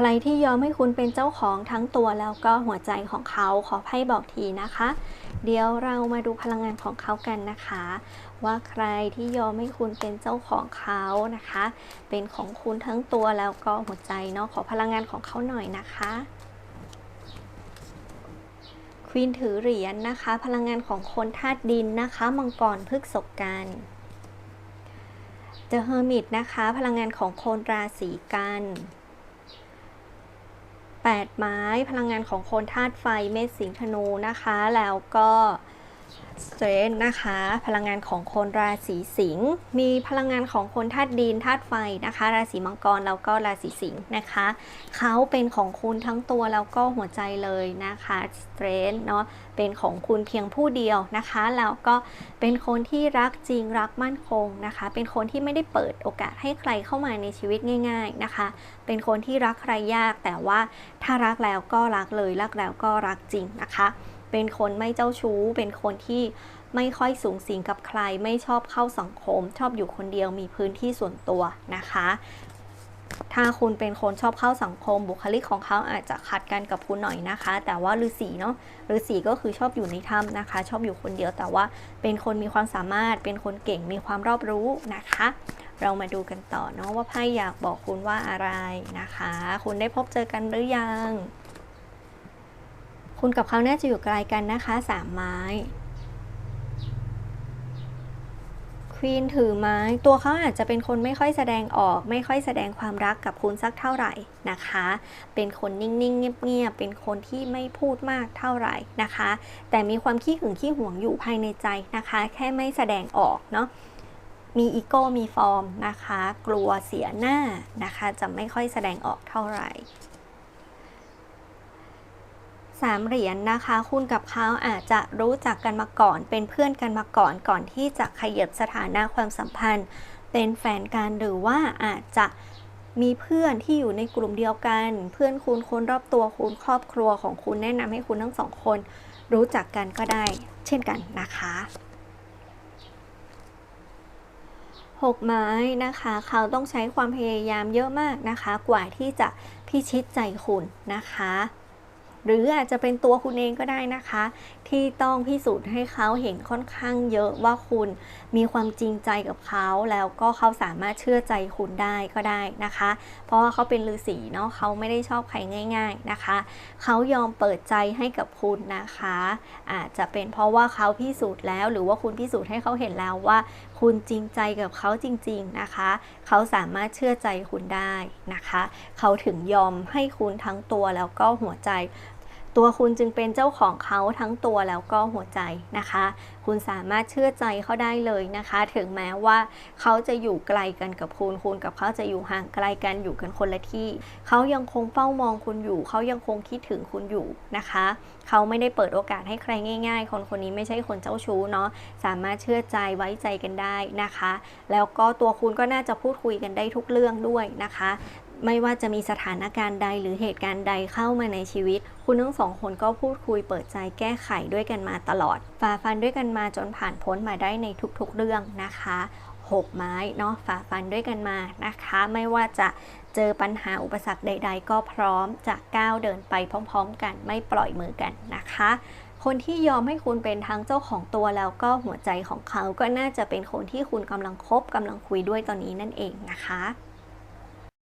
ใครที่ยอมให้คุณเป็นเจ้าของทั้งตัวแล้วก็หัวใจของเขาขอไพ่บอกทีนะคะ เดี๋ยวเรามาดูพลังงานของเขากันนะคะ ว่าใครที่ยอมให้คุณเป็นเจ้าของเขานะคะ เป็นของคุณทั้งตัวแล้วก็หัวใจเนาะขอพลังงานของเขาหน่อยนะคะควีนถือเหรียญนะคะ พลังงานของคนธาตุดินนะคะมังกรพฤกษกกันเจอเฮอร์มิตนะคะ พลังงานของคนราศีกัน 8 ไม้ พลังงานของคนธาตุไฟเมษสิงห์ธนูนะคะ แล้วก็ สเตรนนะคะ พลังงานของคนราศีสิงห์มีพลังงานของคนธาตุดินธาตุไฟนะคะ ราศีมังกรแล้วก็ราศีสิงห์นะคะเขาเป็นของคุณทั้งตัวแล้วก็หัวใจเลยนะคะสเตรนเนาะเป็นของคุณเพียงผู้เดียวนะคะ แล้วก็เป็นคนที่รักจริงรักมั่นคงนะคะ เป็นคนที่ไม่ได้เปิดโอกาสให้ใครเข้ามาในชีวิตง่าย ๆนะคะ เป็นคนที่รักใครยากแต่ว่าถ้ารักแล้วก็รักเลยรักแล้วก็รักจริงนะคะ เป็นคนไม่เจ้าชู้ เป็นคนที่ไม่ค่อยสูงสิงกับใคร ไม่ชอบเข้าสังคม ชอบอยู่คนเดียวมีพื้นที่ส่วนตัวนะคะ ถ้าคุณเป็นคนชอบเข้าสังคม บุคลิกของเขาอาจจะขัดกันกับคุณหน่อยนะคะ แต่ว่าฤาษีเนาะฤาษีก็คือชอบอยู่ในถ้ำนะคะ ชอบอยู่คนเดียวแต่ว่าเป็นคนมีความสามารถ เป็นคนเก่งมีความรอบรู้นะคะเรามาดูกันต่อเนาะว่าไพ่อยากบอกคุณว่าอะไรนะคะ คุณได้พบเจอกันหรือยัง คุณกับเขาน่าจะอยู่ไกลกันนะคะสามไม้ควีนถือไม้ตัวเขาอาจจะเป็นคนไม่ค่อยแสดงออก ไม่ค่อยแสดงความรักกับคุณสักเท่าไหร่นะคะ เป็นคนนิ่งๆ เงียบๆ เป็นคนที่ไม่พูดมากเท่าไหร่นะคะ แต่มีความขี้หึงขี้หวงอยู่ภายในใจนะคะ แค่ไม่แสดงออกเนาะมีอีโก้มีฟอร์มนะคะ กลัวเสียหน้านะคะ จะไม่ค่อยแสดงออกเท่าไหร่ สามเหรียญนะคะ คุณกับเขาอาจจะรู้จักกันมาก่อน เป็นเพื่อนกันมาก่อนก่อนที่จะขยับสถานะความสัมพันธ์ เป็นแฟนกันหรือว่าอาจจะมีเพื่อนที่อยู่ในกลุ่มเดียวกัน เพื่อนคุณคนรอบตัวคุณครอบครัวของคุณแนะนำให้คุณทั้งสองคน รู้จักกันก็ได้ เช่นกันนะคะหกไม้นะคะ เขาต้องใช้ความพยายามเยอะมากนะคะ กว่าที่จะพิชิตใจคุณนะคะ หรืออาจจะเป็นตัวคุณเองก็ได้นะคะ ที่ต้องพิสูจน์ให้เขาเห็นค่อนข้างเยอะว่าคุณมีความจริงใจกับเขาแล้วก็เขาสามารถเชื่อใจคุณได้ก็ได้นะคะ เพราะว่าเขาเป็นฤาษีเนาะเขาไม่ได้ชอบใครง่าย ๆนะคะ เขายอมเปิดใจให้กับคุณนะคะ อาจจะเป็นเพราะว่าเขาพิสูจน์แล้ว หรือว่าคุณพิสูจน์ให้เขาเห็นแล้วว่า คุณจริงใจกับเขาจริง ๆนะคะ เขาสามารถเชื่อใจคุณได้นะคะ เขาถึงยอมให้คุณทั้งตัวแล้วก็หัวใจ ตัวคุณจึงเป็นเจ้าของเขาทั้งตัวแล้วก็หัวใจนะคะ คุณสามารถเชื่อใจเขาได้เลยนะคะ ถึงแม้ว่าเขาจะอยู่ไกลกันกับคุณ คุณกับเขาจะอยู่ห่างไกลกันอยู่กันคนละที่ เขายังคงเฝ้ามองคุณอยู่ เขายังคงคิดถึงคุณอยู่นะคะ เขาไม่ได้เปิดโอกาสให้ใครง่าย ๆ คนคนนี้ไม่ใช่คนเจ้าชู้เนาะ สามารถเชื่อใจไว้ใจกันได้นะคะ แล้วก็ตัวคุณก็น่าจะพูดคุยกันได้ทุกเรื่องด้วยนะคะ ไม่ว่าจะมีสถานการณ์ใดหรือเหตุการณ์ใดเข้ามาในชีวิต คุณทั้งสองคนก็พูดคุยเปิดใจแก้ไขด้วยกันมาตลอดฝ่าฟันด้วยกันมาจนผ่านพ้นมาได้ในทุกๆเรื่องนะคะหกไม้เนาะฝ่าฟันด้วยกันมานะคะ ไม่ว่าจะเจอปัญหาอุปสรรคใด ๆ ก็พร้อมจะก้าวเดินไปพร้อม ๆ กันไม่ปล่อยมือกันนะคะ คนที่ยอมให้คุณเป็นทั้งเจ้าของตัวแล้วก็หัวใจของเขาก็น่าจะเป็นคนที่คุณกำลังคบกำลังคุยด้วยตอนนี้นั่นเองนะคะ